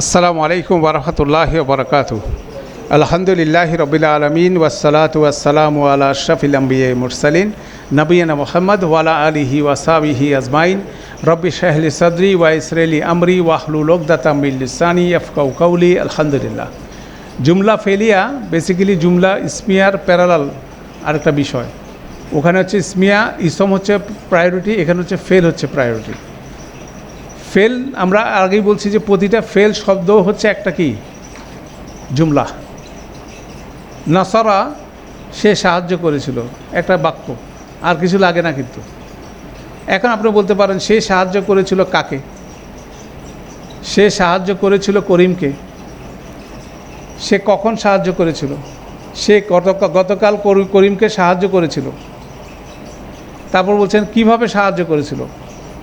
আসসালামু আলাইকুম ওরহমতুল্লাহ বরকাত আলহামদুলিল্লাহ রবিল আলমিন ওয়াসালাত ওয়াসালাম আলা আশরফিল আম্বিয়া মুরসালিন নবীনা মোহাম্মদ ওয়ালা আলিহি ওয়াসাবিহি আজমাইন। রব্বি শাহলি সদরি ওয়াইসরেলি আমরি ওয়াহলুল ওকদাতামিল্লিসানি আফকাউ কাউলি আলহামদুলিল্লাহ। জুমলা ফেলিয়া বেসিক্যালি জুমলা ইসমিয়ার প্যারালাল আরেকটা বিষয়। ওখানে হচ্ছে ইসমিয়া, ইসম হচ্ছে প্রায়োরিটি এখানে হচ্ছে ফেল হচ্ছে প্রায়োরিটি ফেল, আমরা আগেই বলছি যে প্রতিটা ফেল শব্দ হচ্ছে একটা কি? জুমলা। নাসারা সে সাহায্য করেছিল, একটা বাক্য। আর কিছু লাগে না কিন্তু। এখন আপনি বলতে পারেন, সে সাহায্য করেছিল কাকে? সে সাহায্য করেছিল করিমকে। সে কখন সাহায্য করেছিল? সে গত, গতকাল করি- করিমকে সাহায্য করেছিল। তারপর বলছেন, কীভাবে সাহায্য করেছিল?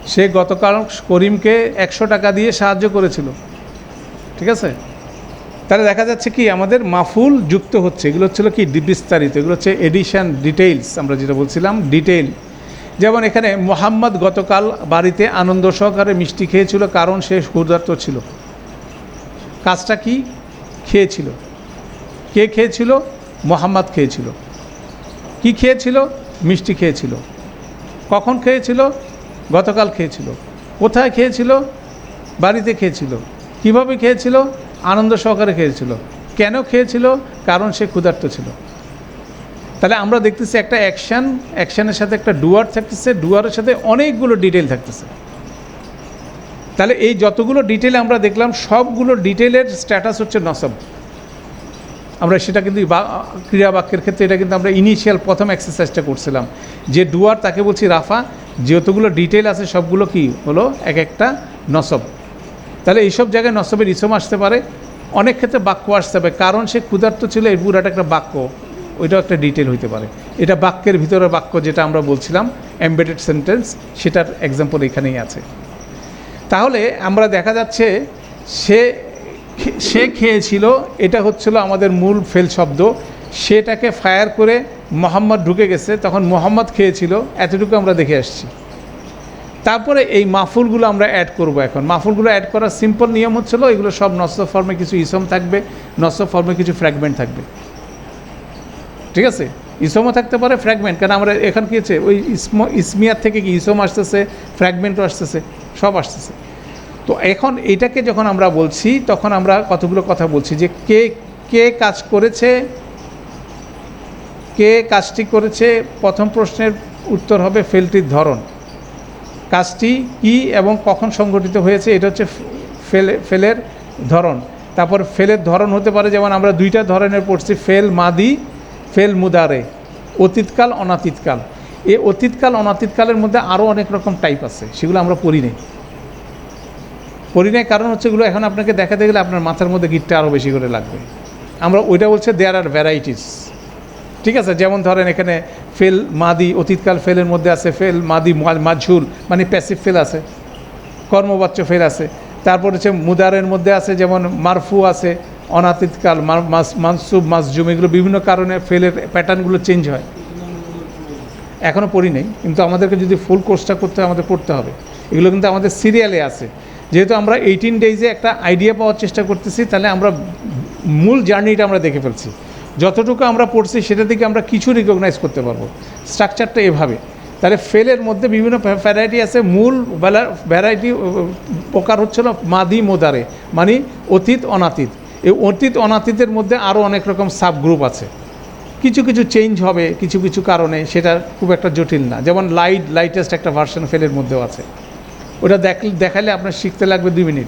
সে গতকাল করিমকে একশো টাকা দিয়ে সাহায্য করেছিল। ঠিক আছে? তাহলে দেখা যাচ্ছে কি, আমাদের মাফুল যুক্ত হচ্ছে। এগুলো হচ্ছিল কি, বিস্তারিত। এগুলো হচ্ছে এডিশন ডিটেইলস আমরা যেটা বলছিলাম ডিটেইল যেমন এখানে মোহাম্মদ গতকাল বাড়িতে আনন্দ সহকারে মিষ্টি খেয়েছিল, কারণ সে ক্ষুধার্ত ছিল। কাজটা কি? খেয়েছিল। কে খেয়েছিল? মোহাম্মদ খেয়েছিল। কি খেয়েছিল? মিষ্টি খেয়েছিল। কখন খেয়েছিল? গতকাল খেয়েছিল। কোথায় খেয়েছিল? বাড়িতে খেয়েছিল। কীভাবে খেয়েছিল? আনন্দ সহকারে খেয়েছিল। কেন খেয়েছিল? কারণ সে ক্ষুধার্ত ছিল। তাহলে আমরা দেখতেছি একটা অ্যাকশান অ্যাকশানের সাথে একটা ডুয়ার থাকতেছে। ডুয়ারের সাথে অনেকগুলো ডিটেল থাকতেছে। তাহলে এই যতগুলো ডিটেল আমরা দেখলাম, সবগুলো ডিটেলের স্ট্যাটাস হচ্ছে নসব। আমরা সেটা কিন্তু ক্রিয়া বাক্যের ক্ষেত্রে এটা কিন্তু আমরা ইনিশিয়াল প্রথম এক্সারসাইজটা করছিলাম। যে ডুয়ার তাকে বলছি রাফা যতগুলো ডিটেল আছে, সবগুলো কি হলো? এক একটা নসব। তাহলে এইসব জায়গায় নসবের ইসম আসতে পারে। অনেক ক্ষেত্রে বাক্য আসতে হবে কারণ সে ক্ষুধার্ত ছিল, এই পুরাটা একটা বাক্য। ওইটাও একটা ডিটেল হইতে পারে। এটা বাক্যের ভিতরে বাক্য যেটা আমরা বলছিলাম এমবেডেড সেন্টেন্স সেটার এক্সাম্পল এখানেই আছে। তাহলে আমরা দেখা যাচ্ছে, সে সে খেয়েছিল, এটা হচ্ছিল আমাদের মূল ফেল শব্দ। সেটাকে ফায়ার করে মোহাম্মদ ঢুকে গেছে, তখন মোহাম্মদ খেয়েছিল, এতটুকু আমরা দেখে আসছি। তারপরে এই মাফুলগুলো আমরা অ্যাড করব এখন। মাফুলগুলো অ্যাড করার সিম্পল নিয়ম হচ্ছিল, এগুলো সব নস্য ফর্মে কিছু ইসম থাকবে নস্য ফর্মে কিছু ফ্র্যাগমেন্ট থাকবে। ঠিক আছে? ইসমও থাকতে পারে ফ্র্যাগমেন্ট কারণ আমরা এখন কি হচ্ছে, ওই ইসম, ইসমিয়ার থেকে কি ইসম আসতেছে ফ্র্যাগমেন্টও আসতেছে, সব আসতেছে। তো এখন এটাকে যখন আমরা বলছি, তখন আমরা কতগুলো কথা বলছি যে কে কে কাজ করেছে কে কাজটি করেছে? প্রথম প্রশ্নের উত্তর হবে ফেলটির ধরন। কাজটি কি এবং কখন সংগঠিত হয়েছে? এটা হচ্ছে ফেলে ফেলের ধরন। তারপর ফেলের ধরন হতে পারে, যেমন আমরা দুইটা ধরনের পড়ছি, ফেল মাদি, ফেল মুদারে। অতীতকাল, অনাতীতকাল। এই অতীতকাল, অনাতীতকালের মধ্যে আরও অনেক রকম টাইপ আছে, সেগুলো আমরা পড়ি নেই। পড়ি নাই কারণ হচ্ছে এগুলো এখন আপনাকে দেখাতে গেলে আপনার মাথার মধ্যে গিটটা আরও বেশি করে লাগবে। আমরা ওইটা বলছে দেয়ার আর ভ্যারাইটিস ঠিক আছে, যেমন ধরেন এখানে ফেল মাদি, অতীতকাল ফেলের মধ্যে আছে ফেল মাদি মাঝুল মানে প্যাসিভ ফেল আছে, কর্মবাচ্য ফেল আছে। তারপর হচ্ছে মুদারের মধ্যে আছে, যেমন মারফু আছে, অনাতীতকাল মানসুব মাসজুম এগুলো বিভিন্ন কারণে ফেলের প্যাটার্নগুলো চেঞ্জ হয়। এখনও পড়ি নেই, কিন্তু আমাদেরকে যদি ফুল কোর্সটা করতে হয়, আমাদের পড়তে হবে। এগুলো কিন্তু আমাদের সিরিয়ালে আছে। যেহেতু আমরা এইটিন ডেইজে একটা আইডিয়া পাওয়ার চেষ্টা করতেছি, তাহলে আমরা মূল জার্নিটা আমরা দেখে ফেলছি। যতটুকু আমরা পড়ছি সেটা থেকে আমরা কিছু রিকগনাইজ করতে পারব। স্ট্রাকচারটা এভাবে। তাহলে ফেলের মধ্যে বিভিন্ন ভ্যারাইটি আছে। মূল ভ্যারাইটি প্রকার হচ্ছিল মাদি মোদারে মানে অতীত, অনাতীত। এই অতীত, অনাতীতের মধ্যে আরও অনেক রকম সাব গ্রুপ আছে। কিছু কিছু চেঞ্জ হবে, কিছু কিছু কারণে, সেটা খুব একটা জটিল না। যেমন লাইট লাইটেস্ট একটা ভার্সন ফেলের মধ্যেও আছে। ওটা দেখ দেখালে আপনার শিখতে লাগবে দুই মিনিট।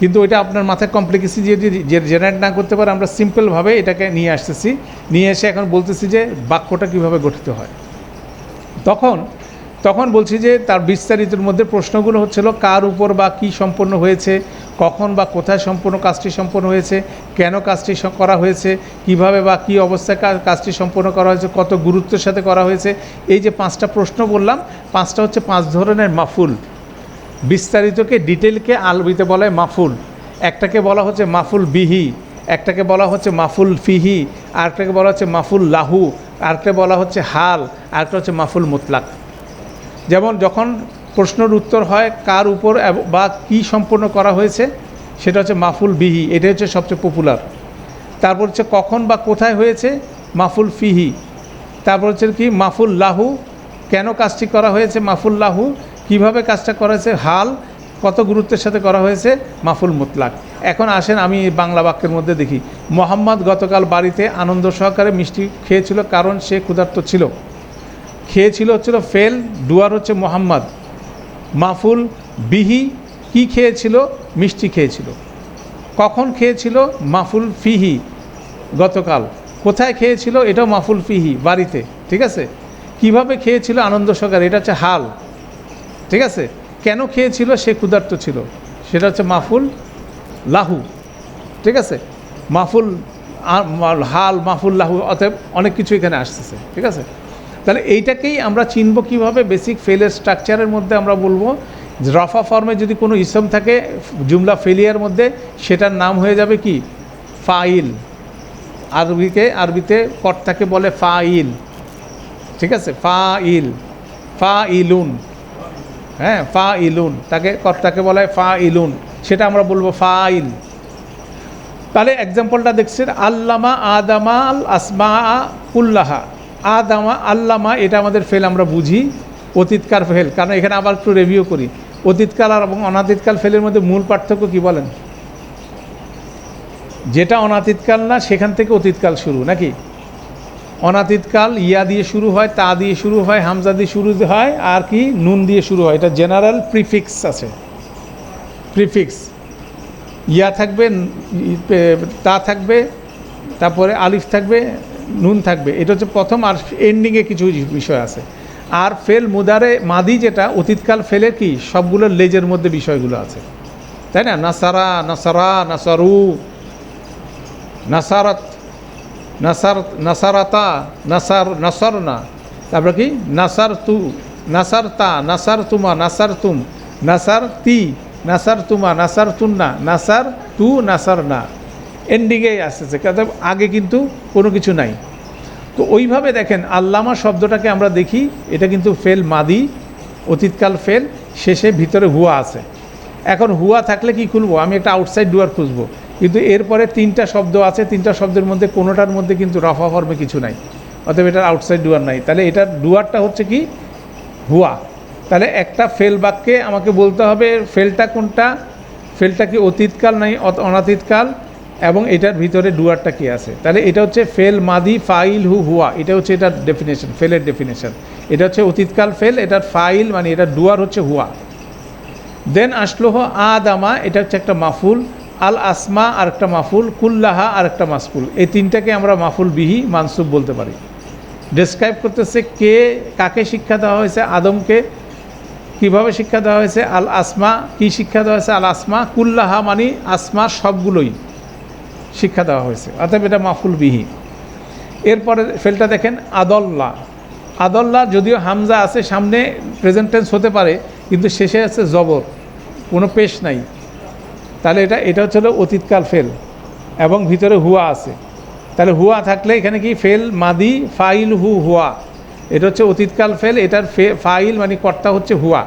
কিন্তু ওইটা আপনার মাথায় কমপ্লেক্সি যদি জেনারেট না করতে পারে, আমরা সিম্পলভাবে এটাকে নিয়ে আসতেছি। নিয়ে এসে এখন বলতেছি যে বাক্যটা কীভাবে গঠিত হয়। তখন তখন বলছি যে তার বিস্তারিতের মধ্যে প্রশ্নগুলো হচ্ছিল, কার উপর বা কি সম্পন্ন হয়েছে, কখন বা কোথায় সম্পূর্ণ কাজটি সম্পন্ন হয়েছে, কেন কাজটি করা হয়েছে, কীভাবে বা কি অবস্থায় কাজটি সম্পন্ন করা হয়েছে, কত গুরুত্বের সাথে করা হয়েছে। এই যে পাঁচটা প্রশ্ন বললাম, পাঁচটা হচ্ছে পাঁচ ধরনের মাফুল। বিস্তারিতকে ডিটেলকে আলবিতে বলা মাফুল। একটাকে বলা হচ্ছে মাফুল বিহি, একটাকে বলা হচ্ছে মাফুল ফিহি, আরেকটাকে বলা হচ্ছে মাফুল লাহু, আরেকটা বলা হচ্ছে হাল, আরেকটা হচ্ছে মাফুল মুতলাক। যেমন যখন প্রশ্নের উত্তর হয় কার উপর বা কি সম্পূর্ণ করা হয়েছে, সেটা হচ্ছে মাফুল বিহি এটা হচ্ছে সবচেয়ে পপুলার তারপর হচ্ছে কখন বা কোথায় হয়েছে, মাফুল ফিহি। তারপর হচ্ছে কি, মাফুল লাহু, কেন কাজটি করা হয়েছে মাফুল লাহু কীভাবে কাজটা করা হয়েছে? হাল কত গুরুত্বের সাথে করা হয়েছে? মাফুল মুতলাক। এখন আসেন, আমি বাংলা বাক্যের মধ্যে দেখি, মোহাম্মদ গতকাল বাড়িতে আনন্দ সহকারে মিষ্টি খেয়েছিল, কারণ সে ক্ষুধার্ত ছিল। খেয়েছিল হচ্ছিল ফেল, ডুয়ার হচ্ছে মোহাম্মদ। মাফুল, বিহি, কি খেয়েছিল? মিষ্টি খেয়েছিল। কখন খেয়েছিল? মাফুল ফিহি গতকাল। কোথায় খেয়েছিল? এটাও মাফুল ফিহি, বাড়িতে। ঠিক আছে? কীভাবে খেয়েছিল? আনন্দ সহকারে। এটা হচ্ছে হাল। ঠিক আছে? কেন খেয়েছিল? সে ক্ষুধার্ত ছিল। সেটা হচ্ছে মাফুল লাহু। ঠিক আছে? মাফুল হাল, মাফুল লাহু, অতএব অনেক কিছু এখানে আসতেছে। ঠিক আছে? তাহলে এইটাকেই আমরা চিনব কীভাবে? বেসিক ফেলের স্ট্রাকচারের মধ্যে আমরা বলব রফা ফর্মে যদি কোনো ইসম থাকে, জুমলা ফেলিয়ার মধ্যে, সেটার নাম হয়ে যাবে কি? ফাইল। আরবিকে, আরবিতে কর্তাকে বলে ফাইল। ঠিক আছে? ফা ইল ফা ইলুন হ্যাঁ ফা ইলুন তাকে কর্তাকে বলা হয় ফা ইলুন সেটা আমরা বলব ফা ইল তাহলে এক্সাম্পলটা দেখছেন, আল্লামা আদামা আল আসমা উল্লাহা আদামা, আল্লামা, এটা আমাদের ফেল, আমরা বুঝি অতীতকাল ফেল, কারণ এখানে আবার একটু রিভিউ করি। অতীতকাল আর এবং অনাতীতকাল ফেলের মধ্যে মূল পার্থক্য কি বলেন? যেটা অনাতীতকাল না, সেখান থেকে অতীতকাল শুরু, নাকি? অনাতীতকাল ইয়া দিয়ে শুরু হয়, তা দিয়ে শুরু হয়, হামজা দিয়ে শুরু হয়, আর কি নুন দিয়ে শুরু হয়। এটা জেনারেল প্রিফিক্স আছে। প্রিফিক্স ইয়া থাকবে তা থাকবে, তারপরে আলিফ থাকবে, নুন থাকবে। এটা হচ্ছে প্রথম আর এন্ডিংয়ে কিছু বিষয় আছে। আর ফেল মুদারে মাদি যেটা, অতীতকাল ফেলে কি, সবগুলো লেজের মধ্যে বিষয়গুলো আছে। তাই না? নাসারা নাসারা, নাসারু, নাসারত নাসার নাসারাতা নাসার নাসরনা তারপরে কি নাসার তু নাসার তা নাসার তুমা নাসার তুম নাসার তি নাসার তুমা নাসার তুন্না নাসার তু নাসার না এন্ডিংয়ে আসতেছে কারণ আগে কিন্তু কোনো কিছু নাই। তো ওইভাবে দেখেন, আল্লামা শব্দটাকে আমরা দেখি, এটা কিন্তু ফেল মাদি, অতীতকাল ফেল, শেষে ভিতরে হুয়া আছে। এখন হুয়া থাকলে কি খুলবো? আমি একটা আউটসাইড ডুয়ার খুঁজবো। কিন্তু এরপরে তিনটা শব্দ আছে, তিনটা শব্দের মধ্যে কোনোটার মধ্যে কিন্তু রফা ফর্মে কিছু নাই। অতএব এটার আউটসাইড ডুয়ার নাই। তাহলে এটার ডুয়ারটা হচ্ছে কি? হুয়া। তাহলে একটা ফেল বাক্যে আমাকে বলতে হবে, ফেলটা কোনটা? ফেলটা কি অতীতকাল নাই অনাতীতকাল? এবং এটার ভিতরে ডুয়ারটা কি আছে? তাহলে এটা হচ্ছে ফেল মাদি ফাইল হু হুয়া। এটা হচ্ছে এটার ডেফিনেশন ফেলের ডেফিনেশন এটা হচ্ছে অতীতকাল ফেল, এটার ফাইল মানে এটার ডুয়ার হচ্ছে হুয়া। দেন আসলো হ আদামা, এটা হচ্ছে একটা মাফুল। আল আসমা আর একটা মাফুল, কুল্লাহা আর একটা মাসফুল এই তিনটাকে আমরা মাফুল বিহি মানসুব বলতে পারি। ডেসক্রাইব করতেছে কে, কাকে শিক্ষা দেওয়া হয়েছে, আদমকে কীভাবে শিক্ষা দেওয়া হয়েছে, আল আসমা কি শিক্ষা দেওয়া হয়েছে, আল আসমা, কুল্লাহা মানে আসমা সবগুলোই শিক্ষা দেওয়া হয়েছে। অর্থাৎ এটা মাফুল বিহি। এরপরে ফেলটা দেখেন, আদল্লা। আদল্লা যদিও হামজা আছে, সামনে প্রেজেন্ট টেন্স হতে পারে, কিন্তু শেষে আছে জবর। কোনো পেশ নাই। তাহলে এটা এটা হচ্ছে অতীতকাল ফেল এবং ভিতরে হুয়া আছে। তাহলে হুয়া থাকলে এখানে কি ফেল, মাদি, ফাইল, হু, হুয়া। এটা হচ্ছে অতীতকাল ফেল, এটার ফাইল মানে কর্তা হচ্ছে হুয়া।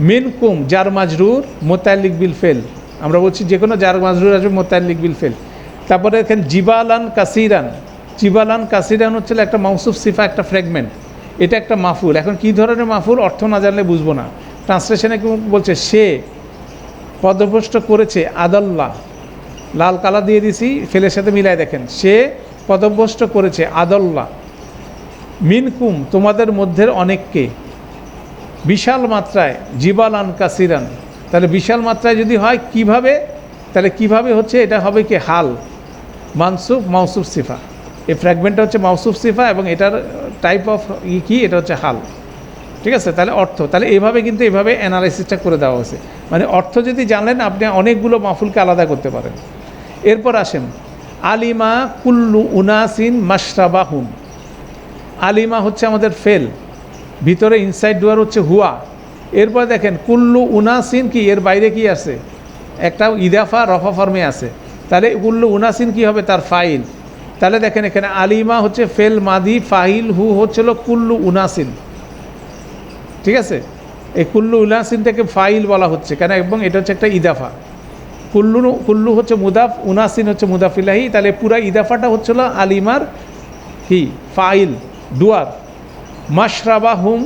মিন কুম জার মাজরুর মোতাল্লিক বিল ফেল। আমরা বলছি যে কোনো জার মাজরুর আসবে মোতাল্লিক বিল ফেল। তারপরে এখানে জিবালান কাসিরান। জিবালান কাসিরান হচ্ছে একটা মৌসুফ সিফা, একটা ফ্র্যাগমেন্ট। এটা একটা মাফুল। এখন কী ধরনের মাফুল? অর্থ না জানলে বুঝব না। ট্রান্সলেশনে বলছে? সে পদভ্রষ্ট করেছে আদাল্লাহ। লাল কালা দিয়ে দিছি, ফেলের সাথে মিলায় দেখেন। সে পদভ্রষ্ট করেছে আদল্লাহ। মিনকুম, তোমাদের মধ্যের অনেককে। বিশাল মাত্রায়, জিবালান কাসিরান। তাহলে বিশাল মাত্রায় যদি হয়, কীভাবে? তাহলে কীভাবে হচ্ছে, এটা হবে কি হাল? মানসুফ, মাউসুফ সিফা। এই ফ্র্যাগমেন্টটা হচ্ছে মাউসুফ সিফা এবং এটার টাইপ অফ কি? এটা হচ্ছে হাল। ঠিক আছে? তাহলে অর্থ। তাহলে এইভাবে কিন্তু এভাবে অ্যানালাইসিসটা করে দেওয়া হয়েছে। মানে অর্থ যদি জানলেন, আপনি অনেকগুলো মাফুলকে আলাদা করতে পারেন। এরপর আসেন, আলিমা কুল্লু উনাসিন মাশরাবাহুন। আলিমা হচ্ছে আমাদের ফেল। ভিতরে ইনসাইড ডুয়ার হচ্ছে হুয়া। এরপর দেখেন, কুল্লু উনাসিন কি? এর বাইরে কি আছে? একটা ইদাফা, রফা ফর্মে আছে। তাহলে কুল্লু উনাসিন কি হবে? তার ফাইল। তাহলে দেখেন এখানে আলিমা হচ্ছে ফেল মাদি, ফাইল হু হচ্ছিল কুল্লু উনাসিন। ঠিক আছে? এই কুল্লু উনাসিনটাকে ফাইল বলা হচ্ছে, কেন? এবং এটা হচ্ছে একটা ইদাফা। কুল্লু কুল্লু হচ্ছে মুদাফ, উনাসিন হচ্ছে মুদাফিলাহি, তাহলে পুরা ইদাফাটা হচ্ছিল আলিমার কি? ফাইল ডুয়ার মাশরাবা হুম,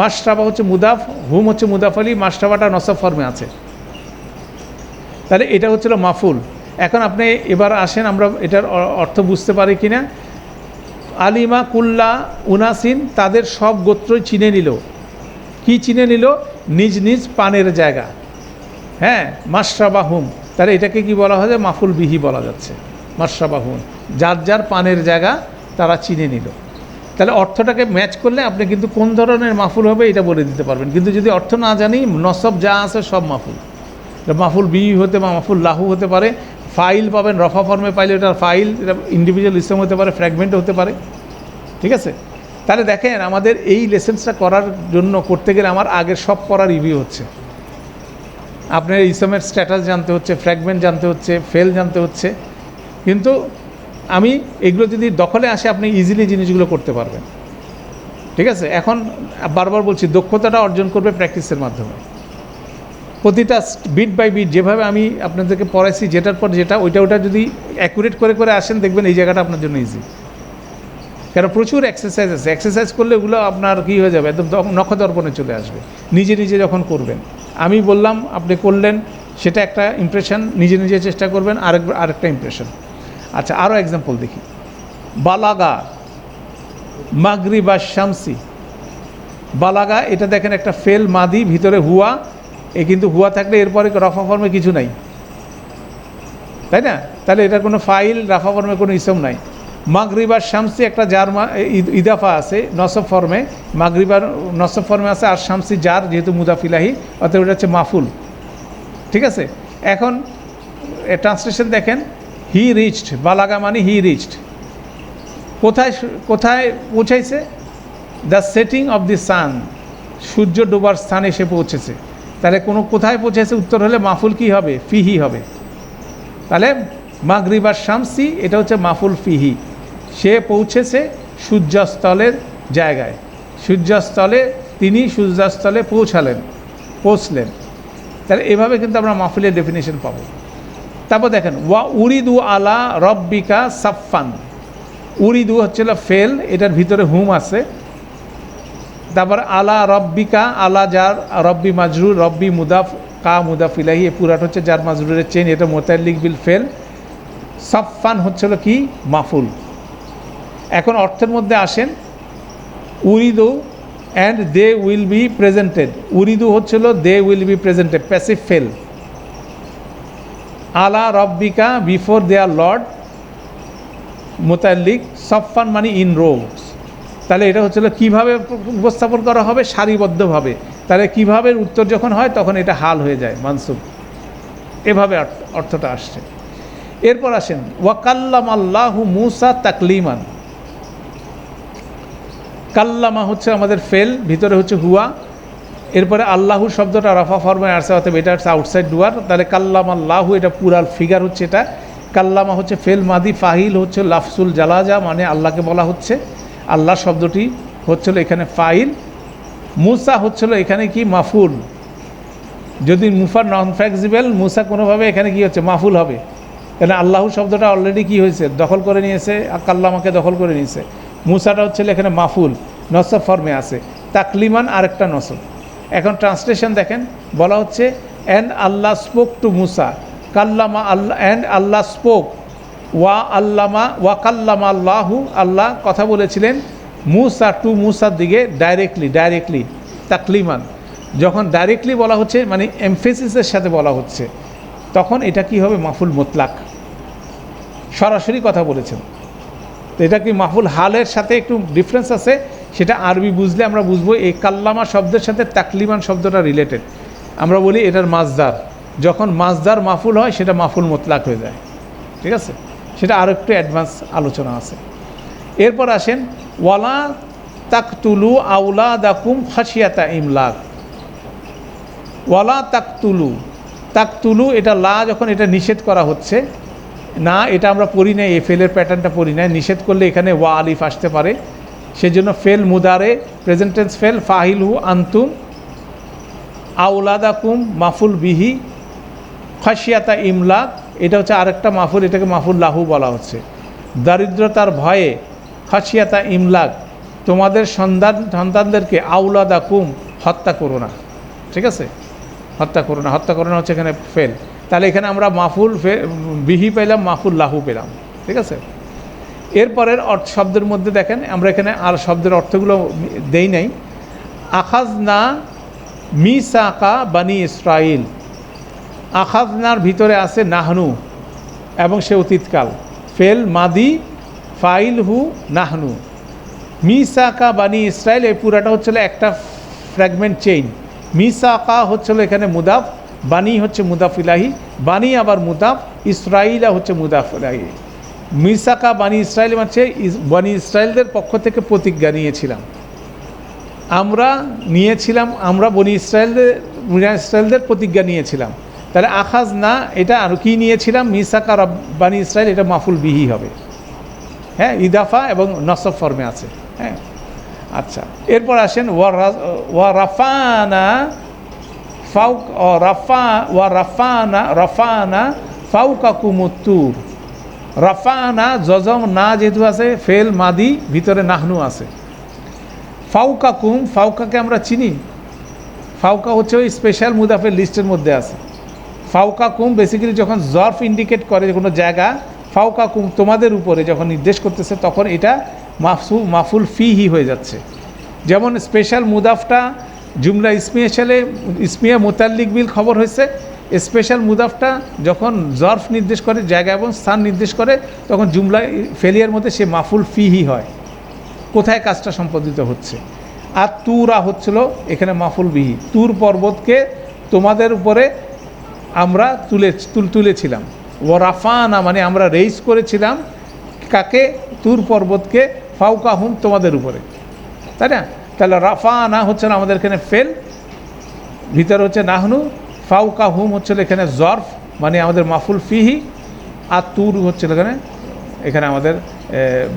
মাশরাবা হচ্ছে মুদাফ, হুম হচ্ছে মুদাফ আলী, মাশরাবাটা নসব ফর্মে আছে। তাহলে এটা হচ্ছিল মাফুল। এখন আপনি এবার আসেন, আমরা এটার অর্থ বুঝতে পারি কি না আলিমা, কুল্লা, উনাসিন, তাদের সব গোত্রই চিনে নিল। কি চিনে নিল? নিজ নিজ পানের জায়গা। হ্যাঁ মাশরাবা হুম তাহলে এটাকে কি বলা হয় মাফুল বিহি বলা যাচ্ছে। মাশরাবা হুম যার যার পানের জায়গা তারা চিনে নিল। তাহলে অর্থটাকে ম্যাচ করলে আপনি কিন্তু কোন ধরনের মাফুল হবে এটা বলে দিতে পারবেন। কিন্তু যদি অর্থ না জানি, নসব যা আছে সব মাফুল। মাফুল বি হতে বা মাফুল লাহু হতে পারে। ফাইল পাবেন, রফা ফর্মে পাইলে এটা ফাইল, এটা ইন্ডিভিজুয়াল ইসলাম হতে পারে ফ্র্যাগমেন্ট হতে পারে। ঠিক আছে? তাহলে দেখেন আমাদের এই লেসেন্সটা করার জন্য করতে গেলে আমার আগের সব পড়া রিভিউ হচ্ছে। আপনার ইসলামের স্ট্যাটাস জানতে হচ্ছে ফ্র্যাগমেন্ট জানতে হচ্ছে ফেল জানতে হচ্ছে। কিন্তু আমি এগুলো যদি দখলে আসে, আপনি ইজিলি জিনিসগুলো করতে পারবেন। ঠিক আছে? এখন বারবার বলছি, দক্ষতাটা অর্জন করবে প্র্যাকটিসের মাধ্যমে। প্রতিটা বিট বাই বিট যেভাবে আমি আপনাদেরকে পড়াইছি, যেটার পর যেটা, ওইটা ওটা যদি অ্যাকুরেট করে করে আসেন, দেখবেন এই জায়গাটা আপনার জন্য ইজি কেন? প্রচুর এক্সারসাইজ আছে এক্সারসাইজ করলে ওগুলো আপনার কী হয়ে যাবে? একদম নখদর্পণে চলে আসবে। নিজে নিজে যখন করবেন, আমি বললাম আপনি করলেন, সেটা একটা ইমপ্রেশন নিজে নিজে চেষ্টা করবেন, আরেক, আরেকটা ইমপ্রেশন আচ্ছা আরও এক্সাম্পল দেখি। বালাগা মাগরি বা শামসি। বালাগা, এটা দেখেন একটা ফেল মাদি, ভিতরে হুয়া, এ কিন্তু হুয়া থাকলে এরপরে রফা ফর্মে কিছু নাই। তাই না? তাহলে এটার কোনো ফাইল রাফা ফর্মে কোনো ইসম নাই। মাগরিবার শামসি একটা যার ইদাফা আছে নসব ফর্মে। মাগরিবার নসব ফর্মে আছে আর শামসি যার যেহেতু মুদাফিলাহি অর্থাৎ এটা হচ্ছে মাফুল। ঠিক আছে? এখন ট্রান্সলেশন দেখেন। হি রিচড, বালাগা মানে হি রিচড। কোথায় কোথায় পৌঁছাইছে? The setting of the sun. সূর্য ডোবার স্থানে এসে পৌঁছেছে। তাহলে কোনো কোথায় পৌঁছেছে উত্তর হলে মাফুল কি হবে? ফিহি হবে। তাহলে মাগরিবার শামসি, এটা হচ্ছে মাফুল ফিহি। সে পৌঁছেছে সূর্যাস্তলের জায়গায়। সূর্যাস্তলে তিনি সূর্যাস্তলে পৌঁছালেন, পৌঁছলেন। তাহলে এভাবে কিন্তু আমরা মাফুলের ডেফিনেশন পাবো। তারপর দেখেন, ওয়া উরিদু আলা রব্বিকা সাফান উরিদু হচ্ছিল ফেল, এটার ভিতরে হুম আছে। তারপর আলা রব্বিকা, আলা যার, রব্বি মাজরুর, রব্বি মুদাফ, কা মুদাফ ইলাহি এ পুরাট হচ্ছে যার মাজরুরের চেন এটা মোতাল্লিক বিল ফেল। সাফান হচ্ছিল কি? মাফুল। এখন অর্থের মধ্যে আসেন উরিদু and they will be presented উরিদু হচ্ছিল they will be presented passive fail আলা রব্বিকা বিফোর দেয়ার লর্ড মোতাল্লিক সফান মানে ইন রোগস তাহলে এটা হচ্ছিল কীভাবে উপস্থাপন করা হবে? সারিবদ্ধভাবে। তাহলে কীভাবে উত্তর যখন হয়, তখন এটা হাল হয়ে যায়, মানসুব। এভাবে অর্থটা আসছে। এরপর আসেন ওয়াকাল্লাম আল্লাহু মুসা তাকলিমান। কাল্লামা হচ্ছে আমাদের ফেল, ভিতরে হচ্ছে হুয়া। এরপরে আল্লাহু শব্দটা রফা ফর্মে আসছে অর্থাৎ এটা হচ্ছে আউটসাইড ডুয়ার তাহলে কাল্লাম আল্লাহু এটা পুরাল ফিগার হচ্ছে এটা। কাল্লামা হচ্ছে ফেল মাদি ফাহিল হচ্ছে লাফসুল জালাজা মানে আল্লাহকে বলা হচ্ছে। আল্লাহ শব্দটি হচ্ছিল এখানে ফাইল। মুসা হচ্ছিল এখানে কি? মাফুল। যদি মুফার নন ফ্লেক্সিবল মুসা কোনোভাবে এখানে কি হচ্ছে? মাফুল হবে। কেন আল্লাহু শব্দটা অলরেডি কি হয়েছে? দখল করে নিয়েছে, আর কাল্লামাকে দখল করে নিয়েছে। মুসাটা হচ্ছে এখানে মাফুল নসব ফর্মে আছে। তাকলিমান আরেকটা নসব এখন ট্রান্সলেশন দেখেন, বলা হচ্ছে and Allah spoke to Musa, কাল্লামা আল্লাহ অ্যান্ড আল্লাহ স্পোক, ওয়া আল্লামা, ওয়া কাল্লামা আল্লাহু, আল্লাহ কথা বলেছিলেন মুসা টু মুসার দিকে ডাইরেক্টলি ডাইরেক্টলি তাকলিমান। যখন ডাইরেক্টলি বলা হচ্ছে মানে এমফেসিসের সাথে বলা হচ্ছে, তখন এটা কি হবে? মাফুল মোতলাক। সরাসরি কথা বলেছেন। তো এটা কি মাফুল হালের সাথে একটু ডিফারেন্স আছে? সেটা আরবি বুঝলে আমরা বুঝব, এই কাল্লামা শব্দের সাথে তাকলিমান শব্দটা রিলেটেড আমরা বলি এটার মাজদার যখন মাজদার মাফুল হয়, সেটা মাফুল মোতলাক হয়ে যায়। ঠিক আছে? সেটা আরও একটু অ্যাডভান্স আলোচনা আছে। এরপর আসেন, ওয়ালা তাকতুলু আউলা দাকুম খাসিয়াতা ইমলাক। ওয়ালা তাকতুলু। তাকতুলু, এটা লা যখন এটা নিষেধ করা হচ্ছে না, এটা আমরা পড়ি নাই, এই ফেলের প্যাটার্নটা পড়ি নাই। নিষেধ করলে এখানে ওয়া আলিফ আসতে পারে। সেজন্য ফেল মুদারে প্রেজেন্টেন্স ফেল ফাহিল হু আন্তুম আউলাদাকুম মাফুল বিহি খাসিয়াতা ইমলাক, এটা হচ্ছে আরেকটা মাফুল, এটাকে মাফুল লাহু বলা হচ্ছে। দারিদ্রতার ভয়ে খাসিয়াতা ইমলাক, তোমাদের সন্তান, সন্তানদেরকে আউলাদা কুম হত্যা করো না। ঠিক আছে? হত্যা করো না। হত্যা করো না হচ্ছে এখানে ফেল তাহলে এখানে আমরা মাফুল বিহি পেলাম, মাফুল লাহু পেলাম। ঠিক আছে? এরপরের অর্থ শব্দের মধ্যে দেখেন, আমরা এখানে আর শব্দের অর্থগুলো দেই নাই। আখাজ না মিসাকা বানি ইসরাইল। আখাজনার ভিতরে আছে নাহনু এবং সে অতীতকাল। ফেল মাদি ফাইল হু নাহনু। মিসাকা বানি ইসরায়েল এই পুরাটা হচ্ছিল একটা ফ্র্যাগমেন্ট চেইন। মি মিসাকা হচ্ছিল এখানে মুদাফ বানি হচ্ছে মুদাফ ইলাহি, বানি আবার মুদাফ ইসরাইলা হচ্ছে মুদাফিলাহি মিসাকা বানি ইসরায়েল ইস- বানি ইসরায়েলদের পক্ষ থেকে প্রতিজ্ঞা নিয়েছিলাম। আমরা নিয়েছিলাম, আমরা বনি ইসরায়েলদের বনি ইসরায়েলদের প্রতিজ্ঞা নিয়েছিলাম। তাহলে আখাজ না এটা আর কি নিয়েছিলাম? মিসাকা বানি ইসরায়েল এটা মাফুল বিহি হবে। হ্যাঁ ইদাফা এবং নসব ফর্মে আছে। হ্যাঁ আচ্ছা। এরপর আসেন ওয়া রাফানা ফাউক, ও রাফা, ওয়া রাফানা রাফানা ফাউকা কুমুত্তুর রাফানা জজম না যেহেতু আছে, ফেল, মাদি, ভিতরে নাহনু আছে। ফাউকা কুম ফাউকাকে আমরা চিনি। ফাউকা হচ্ছে ওই স্পেশাল মুদাফের লিস্টের মধ্যে আছে। ফাউকা কুম বেসিক্যালি যখন জর্ফ ইন্ডিকেট করে কোনো জায়গা ফাউকা কুম তোমাদের উপরে যখন নির্দেশ করতেছে, তখন এটা মাফসু, মাফুল ফিহি হয়ে যাচ্ছে। যেমন স্পেশাল মুদাফটা জুমলা স্পেশালে ইসমিয়া মোতাল্লিক বিল খবর হয়েছে। স্পেশাল মুদাফটা যখন জর্ফ নির্দেশ করে, জায়গা এবং স্থান নির্দেশ করে, তখন জুমলা ফেলিয়ার মধ্যে সে মাফুল ফিহি হয়। কোথায় কাজটা সম্পাদিত হচ্ছে? আর তুরা হচ্ছিল এখানে মাফুল বিহি। তুর পর্বতকে তোমাদের উপরে আমরা তুলে, তুল, তুলেছিলাম। ও রাফানা মানে আমরা রেইস করেছিলাম কাকে? তুর পর্বতকে ফাউকা হুম তোমাদের উপরে। তাই না? তাহলে রাফানা হচ্ছে না আমাদের এখানে ফেল। ভিতরে হচ্ছে নাহনু, ফাউকা হুম হচ্ছে এখানে জর্ফ মানে আমাদের মাফুল ফিহি, আর তুর হচ্ছিল এখানে এখানে আমাদের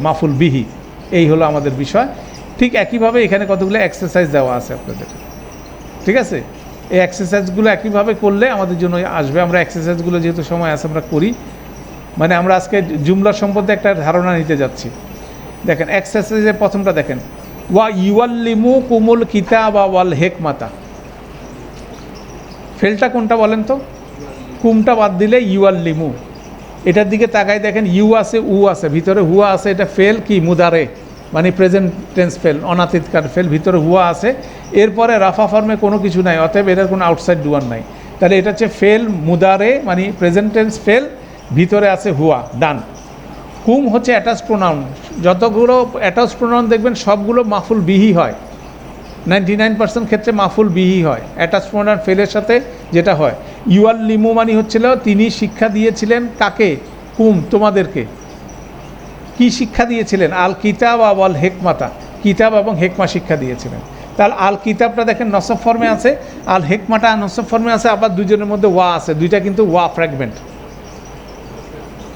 মাফুল বিহি। এই হলো আমাদের বিষয়। ঠিক একইভাবে এখানে কতগুলো এক্সারসাইজ দেওয়া আছে আপনাদের। ঠিক আছে? এই এক্সারসাইজগুলো একইভাবে করলে আমাদের জন্য আসবে। আমরা এক্সারসাইজগুলো যেহেতু সময় আছে, আমরা করি। মানে আমরা আজকে জুমলার সম্বন্ধে একটা ধারণা নিতে যাচ্ছি। দেখেন এক্সারসাইজের প্রথমটা দেখেন। ওয়া ইউয়াল্লিমু কুমুল কিতাব ওয়াল হেকমাতা। ফেলটা কোনটা বলেন তো? কুমটা বাদ দিলে ইউয়াল্লিমু। এটার দিকে তাকাই দেখেন ইউ আছে, উ আছে, ভিতরে হুয়া আছে, এটা ফেল কি? মুদারে মানে প্রেজেন্ট টেন্স ফেল অনাতীতকার ফেল, ভিতরে হুয়া আছে। এরপরে রাফা ফর্মে কোনো কিছু নাই, অতএব এটার কোনো আউটসাইড ডুয়ার নাই। তাহলে এটা হচ্ছে ফেল, মুদারে মানে প্রেজেন্ট টেন্স ফেল, ভিতরে আছে হুয়া, ডান। কুম হচ্ছে অ্যাটাচ প্রোনাউন যতগুলো অ্যাটাচ প্রোনাউন দেখবেন, সবগুলো মাফুল বিহি হয়। নাইনটি নাইন পার্সেন্ট ক্ষেত্রে মাফুল বিহি হয়। অ্যাটাচ প্রোনাউন ফেলের সাথে যেটা হয়। ইউয়াল লিমু মানি হচ্ছিল তিনি শিক্ষা দিয়েছিলেন কাকে? কুম তোমাদেরকে। কি শিক্ষা দিয়েছিলেন? আল কিতাব আল হেকমাতা। কিতাব এবং হেকমা শিক্ষা দিয়েছিলেন। তাহলে আল কিতাবটা দেখেন নসব ফর্মে আছে, আল হেকমাটা নসব ফর্মে আছে, আবার দুজনের মধ্যে ওয়া আছে। দুইটা কিন্তু ওয়া ফ্র্যাগমেন্ট।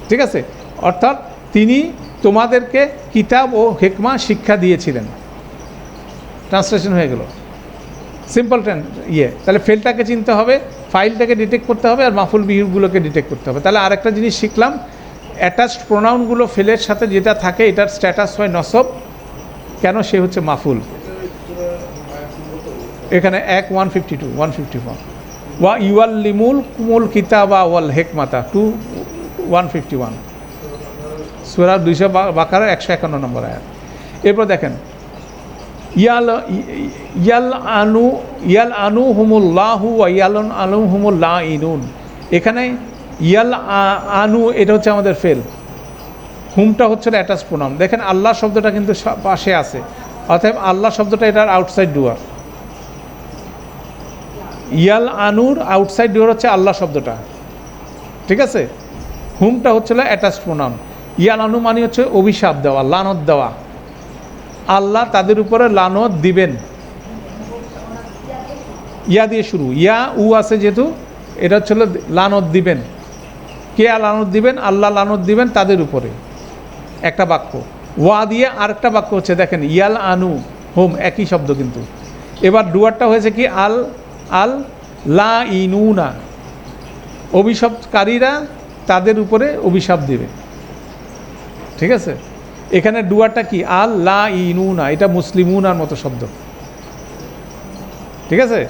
ঠিক আছে? অর্থাৎ তিনি তোমাদেরকে কিতাব ও হেকমা শিক্ষা দিয়েছিলেন। ট্রান্সলেশন হয়ে গেল। সিম্পল ট্রেন ইয়ে। তাহলে ফেলটাকে চিনতে হবে ফাইলটাকে ডিটেক্ট করতে হবে আর মাফুল বিহুগুলোকে ডিটেক্ট করতে হবে। তাহলে আরেকটা জিনিস শিখলাম অ্যাটাচড প্রোনাউনগুলো ফেলের সাথে যেটা থাকে, এটার স্ট্যাটাস হয় নসব। কেন? সে হচ্ছে মাফুল। এখানে এক one fifty two one fifty four ওয়া ইউয়াল লিমুল কুমুল কিতাবা ওয়াল হেকমাতা টু ওয়ান ফিফটি ওয়ান সুরা দুইশো বাকার একশো একান্ন নম্বর আয়াত। এরপর দেখেন, ইয়াল ইয়াল আনু ইয়াল আনু হুমুল্লাহু ইয়ালন আনু হুমুল্লাহ ইনুন এখানে ইয়াল আনু, এটা হচ্ছে আমাদের ফেল। হুমটা হচ্ছে অ্যাটাচ প্রণাম দেখেন, আল্লাহ শব্দটা কিন্তু পাশে আছে। অতএব আল্লাহ শব্দটা এটার আউটসাইড ডুয়ার ইয়াল আনুর আউটসাইড ডুয়ার হচ্ছে আল্লাহ শব্দটা। ঠিক আছে? হুমটা হচ্ছিল অ্যাটাচ প্রণাম ইয়াল আনু মানে হচ্ছে অভিশাপ দেওয়া, লানত দেওয়া। আল্লাহ তাদের উপরে লানত দিবেন। ইয়া দিয়ে শুরু। ইয়া, উ আছে যেহেতু, এটা হচ্ছে লানত দিবেন। কে লানত দিবেন? আল্লাহ লানত দিবেন তাদের উপরে। একটা বাক্য। ওয়া দিয়ে আরেকটা বাক্য হচ্ছে, দেখেন, ইয়াল আনু, হোম, একই শব্দ কিন্তু। এবার ডুয়ারটা হয়েছে কি, আল আল লা ইনুনা অভিশাপকারীরা তাদের উপরে অভিশাপ দেবে। ঠিক আছে? এখানে ডুয়াটা কি? আল লা ইনুনা এটা মুসলিমুনার মতো শব্দ। ঠিক আছে?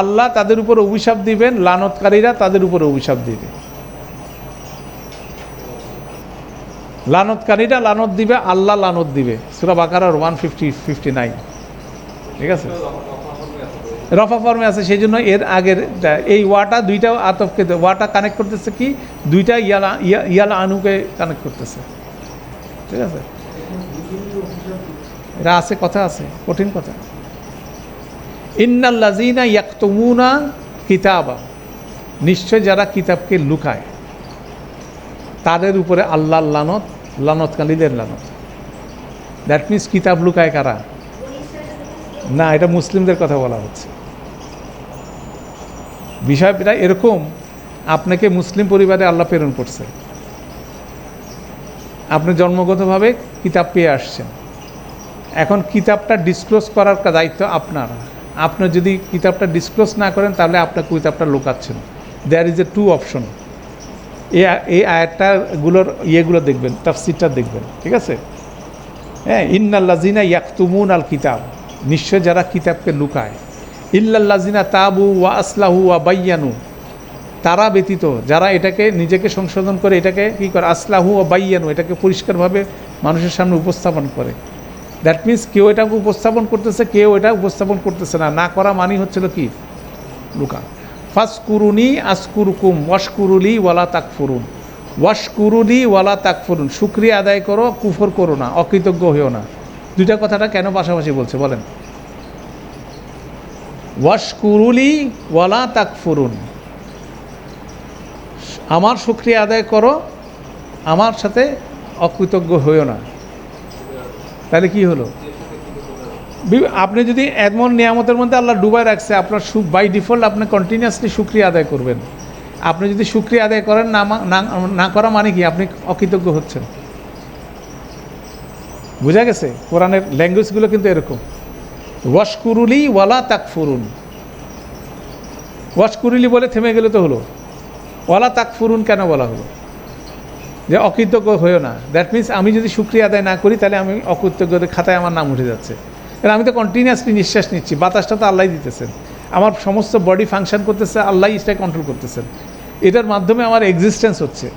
আল্লাহ তাদের উপর অভিশাপ দিবেন, লানতকারীরা তাদের উপর অভিশাপ দিবে। লানতকারীরা লানত দিবে, আল্লাহ লানত দিবে। সুরা বাকারার ওয়ান ফিফটি ফিফটি নাইন ঠিক আছে? রফা ফর্মে আছে, সেই জন্য এর আগের এই ওয়াটা দুইটা আতফকে ওয়াটা কানেক্ট করতেছে কি? দুইটা ইয়ালা ইয়ালা আনুকে কানেক্ট করতেছে। ঠিক আছে? এটা আছে, কথা আছে, কঠিন কথা। ইন্নাল্লাজিনা ইয়াকতুমুনা কিতাবা। নিশ্চয় যারা কিতাবকে লুকায়, তাদের উপরে আল্লাহর লানত লানতকালীদের লানত। দ্যাট মিন্স কিতাব লুকায় কারা? না, এটা মুসলিমদের কথা বলা হচ্ছে। বিষয়টা এরকম, আপনাকে মুসলিম পরিবারে আল্লাহ প্রেরণ করছে। আপনি জন্মগতভাবে কিতাব পেয়ে আসছেন। এখন কিতাবটা ডিসক্লোজ করার দায়িত্ব আপনার। আপনি যদি কিতাবটা ডিসক্লোজ না করেন, তাহলে আপনার কিতাবটা লুকাচ্ছেন there is a two option এই এই আয়াতটাগুলোর ইয়েগুলো দেখবেন, তাফসিরটা দেখবেন, ঠিক আছে? হ্যাঁ ইন্নাল্লাজিনা ইয়াকতুমুন আল কিতাব নিশ্চয় যারা কিতাবকে লুকায়। ইল্লাল্লাজিনা তাবু ওয়া আসলাহু ওয়া বাইয়ানু। তারা ব্যতীত, যারা এটাকে নিজেকে সংশোধন করে, এটাকে কী করে, আসলাহু ও বাইয়ানু, এটাকে পরিষ্কারভাবে মানুষের সামনে উপস্থাপন করে। দ্যাট মিন্স কেউ এটাকে উপস্থাপন করতেছে, কেউ এটা উপস্থাপন করতেছে না। না করা মানি হচ্ছিল কি? লুকা। ফাসকুরুনি আসকুরুকুম, ওয়াশকুরুলি ওয়ালা তাকফুরুন। ওয়াশকুরুলি ওয়ালা তাকফুরুন। শুক্রিয়া আদায় করো, কুফর করো না, অকৃতজ্ঞ হইও না। দুইটা কথাটা কেন পাশাপাশি বলছে, বলেন? ওয়াশকুরুলি ওয়ালা তাকফুরুন। আমার শুক্রিয়া আদায় করো, আমার সাথে অকৃতজ্ঞ হইও না। তাহলে কি হলো? আপনি যদি এমন নিয়ামতের মধ্যে আল্লাহ ডুবাই রাখছে, আপনার সুখ বাই ডিফল্ট আপনি কন্টিনিউয়াসলি শুক্রিয়া আদায় করবেন। আপনি যদি শুক্রিয়া আদায় করেন, না না না করা মানে কি? আপনি অকৃতজ্ঞ হচ্ছেন। বোঝা গেছে? কোরআনের ল্যাঙ্গুয়েজগুলো কিন্তু এরকম। ওয়াশকুরুলি ওয়ালা তাকফুরুন। ওয়াশকুরুলি বলে থেমে গেলে তো হলো। ওয়ালা তাকফুরুন কেন বলা হলো? যে অকৃতজ্ঞ হয়েও না। দ্যাট মিন্স আমি যদি শুক্রিয়া আদায় না করি, তাহলে আমি অকৃতজ্ঞদের খাতায় আমার নাম উঠে যাচ্ছে। কারণ আমি তো কন্টিনিউয়াসলি নিঃশ্বাস নিচ্ছি, বাতাসটা তো আল্লাহ দিতেছেন। আমার সমস্ত বডি ফাংশন করতেছে আল্লাহ ইসটা কন্ট্রোল করতেছেন। এটার মাধ্যমে আমার এক্সিস্টেন্স হচ্ছে।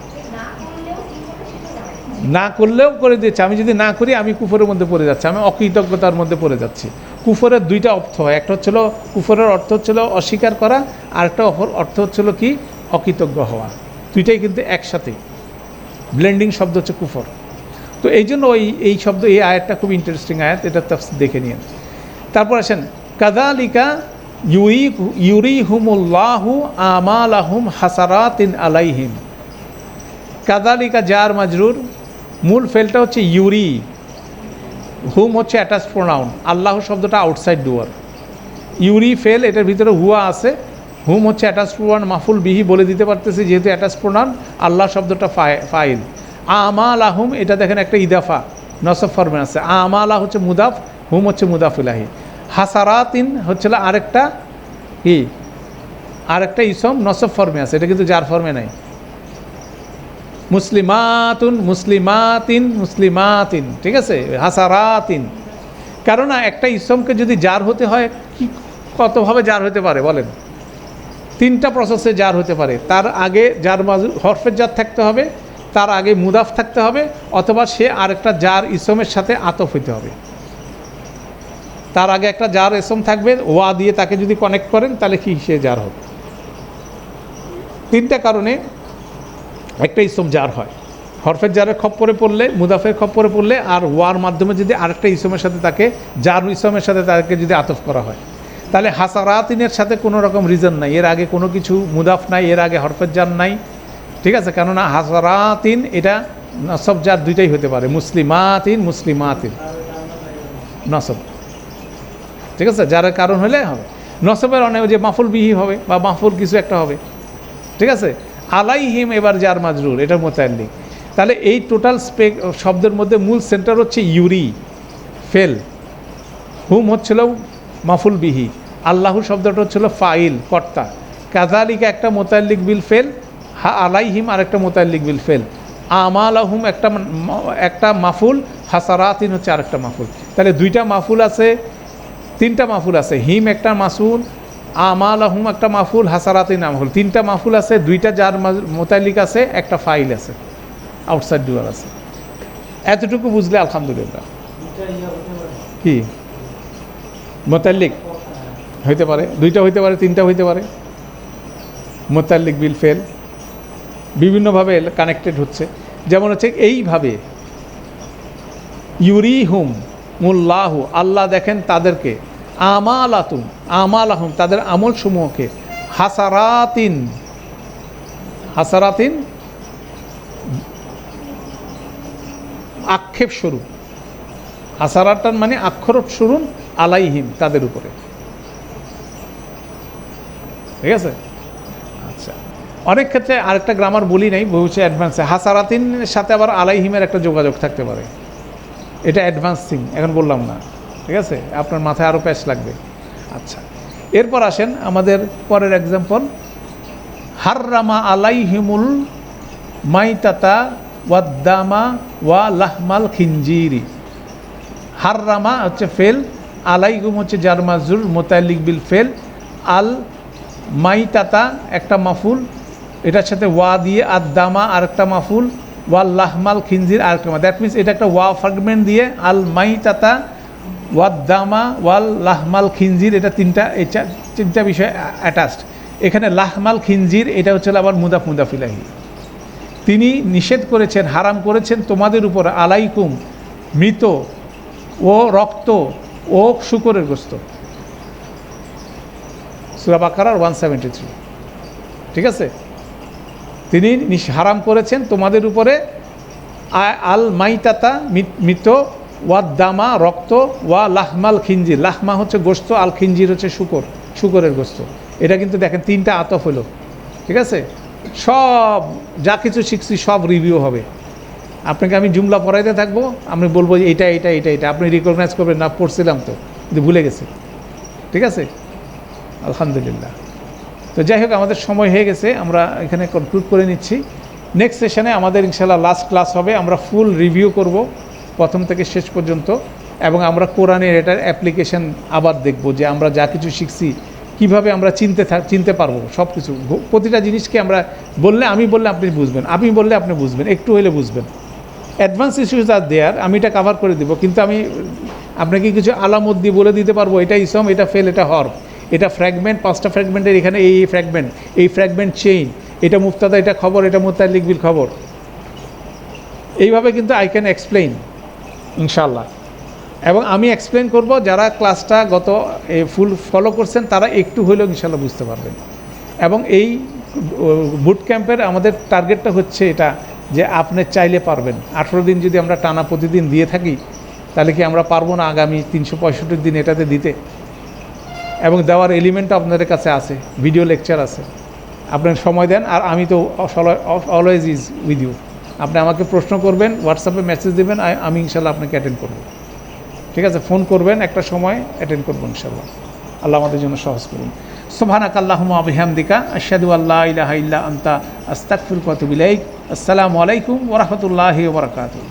না করলেও করে দিচ্ছে। আমি যদি না করি, আমি কুফরের মধ্যে পড়ে যাচ্ছি। আমি অকৃতজ্ঞতার মধ্যে পড়ে যাচ্ছি। কুফরের দুইটা অর্থ হয়। একটা হচ্ছিল, কুফরের অর্থ হচ্ছিল অস্বীকার করা আর একটা অর্থ হচ্ছিল কি? অকৃতজ্ঞ হওয়া। দুইটাই কিন্তু একসাথে। ব্লেন্ডিং শব্দ হচ্ছে কুফর। তো এই জন্য ওই, এই শব্দ, এই আয়াতটা খুব ইন্টারেস্টিং আয়াত। এটা তাফসীর দেখে নিন তারপর আসেন কাদালিকা ইউরি ইউরি হুমুল্লাহু আমালাহুম হাসারাতিন আলাইহিম। কাদালিকা জার মাজরুর মূল ফেলটা হচ্ছে ইউরি। হুম হচ্ছে অ্যাটাচ প্রোনাউন আল্লাহ শব্দটা আউটসাইড ডুয়ার ইউরি ফেল, এটার ভিতরে হুয়া আছে। হুম হচ্ছে অ্যাটাচ প্রোনাউন মাফুল বিহি বলে দিতে পারতেছি, যেহেতু অ্যাটাচ প্রোনাউন আল্লাহ শব্দটা ফাই- ফাইল। আমাল আহুম এটা দেখেন একটা ইদাফা নসব ফর্মে আছে। আমালা হচ্ছে মুদাফ, হুম হচ্ছে মুদাফ ইলাহি। হাসারাতিন হচ্ছে আরেকটা কি আরেকটা ইসম নসব ফর্মে আছে। এটা কিন্তু যার ফর্মে নাই। মুসলিমাতুন, মুসলিমাতিন মুসলিমাতিন, ঠিক আছে? হাসারাতিন। কারণ একটা ইসমকে যদি জার হতে হয়, কি কতভাবে জার হতে পারে, বলেন? তিনটা প্রসেসে জার হতে পারে। তার আগে জার মাজু হরফের জার থাকতে হবে, তার আগে মুদাফ থাকতে হবে, অথবা সে আরেকটা জার ইসমের সাথে আতফ হইতে হবে। তার আগে একটা জার ইসম থাকবে, ওয়া দিয়ে তাকে যদি কানেক্ট করেন, তাহলে কি সে জার হবে। তিনটা কারণে একটা ইসম জার হয়। হরফের জারের খপ্পরে পড়লে, মুদাফের খপ্পরে পড়লে, আর ওয়ার মাধ্যমে যদি আরেকটা ইসমের সাথে তাকে জার ইসমের সাথে তাকে যদি আতফ করা হয়। তাহলে হাসারাতিনের সাথে কোনো রকম রিজন নাই। এর আগে কোনো কিছু মুদাফ নাই, এর আগে হরফের জার নাই। ঠিক আছে? কেননা হাসারাতিন এটা নসব যার দুইটাই হতে পারে। মুসলিমাতিন মুসলিমাতিন। নসব। ঠিক আছে? যার কারণ হলে হবে। নসবের অনেক যে মাফুল বিহি হবে বা মাফুল কিছু একটা হবে। ঠিক আছে? আলাইহিম এবার যার মাজরুর, এটার মোতাল্লিক তাহলে এই টোটাল স্পেক শব্দের মধ্যে মূল সেন্টার হচ্ছে ইউরি, ফেল। হুম হচ্ছিল মাফুল বিহি। আল্লাহু শব্দটা হচ্ছিল ফাইল কর্তা। কাজালিকা একটা মোতাল্লিক বিল ফেল হা আলাইহিম আর একটা মোতাল্লিক বিল ফেল। আমালাহুম একটা একটা মাফুল হাসারাতিন হচ্ছে আরেকটা মাফুল। তাহলে দুইটা মাফুল আছে তিনটা মাফুল আছে। হিম একটা মাসুল আমালাহুম একটা মাফুল হাসারাতিন মাফুল তিনটা মাফুল আছে দুইটা যার মোতাল্লিক আছে একটা ফাইল আছে। আউটসাইড ডুয়ার আছে। এতটুকু বুঝলে আলহামদুলিল্লাহ। কি? মোতাল্লিক? হইতে পারে, দুইটা হইতে পারে, তিনটা হইতে পারে। মোতাল্লিক বিল ফেল। বিভিন্নভাবে কানেক্টেড হচ্ছে। যেমন হচ্ছে এইভাবে ইউরি হুম মুল্লাহু, আল্লাহ দেখেন তাদেরকে আমাল আতুম আমাল আহুম তাদের আমল সমূহকে হাসারাতিন হাসারাতিন আক্ষেপ স্বরূপ হাসারাটান মানে আক্ষরপ স্বরূপ আলাইহিম তাদের উপরে। ঠিক আছে? আচ্ছা। অনেক ক্ষেত্রে আরেকটা গ্রামার বলি নাই বলছে অ্যাডভান্সে হাসারাতিনের সাথে আবার আলাইহিমের একটা যোগাযোগ থাকতে পারে। এটা অ্যাডভান্স থিং এখন বললাম না। ঠিক আছে? আপনার মাথায় আরও প্যাচ লাগবে। আচ্ছা। এরপর আসেন আমাদের পরের এক্সাম্পল হাররামা আলাইহিমুল মাইতাতা ওয়াদ্দামা ওয়া লাহমাল খিনজিরি। হাররামা হচ্ছে ফেল আলাইকুম হচ্ছে জারমাজুর মোতালিক বিল ফেল, আল মাইতাতা একটা মাফুল, এটার সাথে ওয়া দিয়ে আদামা আরেকটা মাফুল, ওয়া লাহমাল খিনজির আর একটা দ্যাট মিনস এটা একটা ওয়া ফ্রাগমেন্ট দিয়ে আল মাইতাতা ওয়াদ্দামা, ওয়াল লাহমাল খিনজির, এটা তিনটা, এই তিনটা বিষয় অ্যাটাচড এখানে লাহমাল খিনজির, এটা হচ্ছে আবার মুদাফ মুদাফিলাহি। তিনি নিষেধ করেছেন, হারাম করেছেন তোমাদের উপর, আলাইকুম, মৃত ও রক্ত ও শুকরের গোস্ত। সুরাবাকার ওয়ান সেভেন্টি থ্রি ঠিক আছে? তিনি হারাম করেছেন তোমাদের উপরে আল মাইতাতা মৃত ওয়াদ্দামা, রক্ত, ওয়া লাহমাল খিঞ্জির লাহমা হচ্ছে গোস্ত আল খিঞ্জির হচ্ছে শুকর, শুকরের গোস্ত। এটা কিন্তু দেখেন, তিনটা আতফ হলো। ঠিক আছে? সব, যা কিছু শিখছি সব রিভিউ হবে। আপনাকে আমি জুমলা পড়াইতে থাকব, আমি বলব যে এটা এটা এটা এটা। আপনি রিকগনাইজ করবেন, না, পড়ছিলাম তো, কিন্তু ভুলে গেছে। ঠিক আছে? আলহামদুলিল্লাহ। তো যাই হোক, আমাদের সময় হয়ে গেছে, আমরা এখানে কনক্লুড করে নিচ্ছি। নেক্সট সেশনে আমাদের ইনশাল্লাহ লাস্ট ক্লাস হবে, আমরা ফুল রিভিউ করব, প্রথম থেকে শেষ পর্যন্ত, এবং আমরা কোরআনের এটার অ্যাপ্লিকেশন আবার দেখব যে আমরা যা কিছু শিখছি, কীভাবে আমরা চিনতে থাক চিনতে পারব সব কিছু প্রতিটা জিনিসকে আমরা বললে আমি বললে আপনি বুঝবেন আমি বললে আপনি বুঝবেন, একটু হলে বুঝবেন। অ্যাডভান্স ইস্যুজ আর দেয়ার আমি এটা কাভার করে দিব, কিন্তু আমি আপনাকে কিছু আলামত দিয়ে বলে দিতে পারব এটা ইসম এটা ফেল এটা হর। এটা ফ্র্যাগমেন্ট পাঁচটা ফ্র্যাগমেন্টের এখানে এই ফ্র্যাগমেন্ট এই ফ্র্যাগমেন্ট চেইন এটা মুক্তাদা এটা খবর, এটা মুতাল্লিক বিল খবর। এইভাবে কিন্তু আই ক্যান এক্সপ্লেইন ইনশাল্লাহ এবং আমি এক্সপ্লেন করব, যারা ক্লাসটা গত ফুল ফলো করছেন, তারা একটু হলেও ইনশাল্লাহ বুঝতে পারবেন। এবং এই বুট ক্যাম্পের আমাদের টার্গেটটা হচ্ছে এটা, যে আপনি চাইলে পারবেন। আঠেরো দিন যদি আমরা টানা প্রতিদিন দিয়ে থাকি, তাহলে কি আমরা পারব না আগামী তিনশো পঁয়ষট্টি দিন এটাতে দিতে? এবং দেওয়ার এলিমেন্টও আপনাদের কাছে আছে ভিডিও লেকচার আছে। আপনার সময় দেন, আর আমি তো অলওয়েজ ইজ উইথ ইউ আপনি আমাকে প্রশ্ন করবেন হোয়াটসঅ্যাপে মেসেজ দেবেন আমি ইনশাল্লাহ আপনাকে অ্যাটেন্ড করব। ঠিক আছে ফোন করবেন, একটা সময় অ্যাটেন্ড করব ইনশাল্লাহ। আল্লাহ আমাদের জন্য সহজ করুন। সোভানাক আল্লাহুমা আবিহামদিকা আশহাদু আল্লাহ ইলাহা ইল্লা আনতা আতুবু ইলাইক। আসসালামু আলাইকুম ওয়া রাহমাতুল্লাহি ওয়া বারাকাতুহু।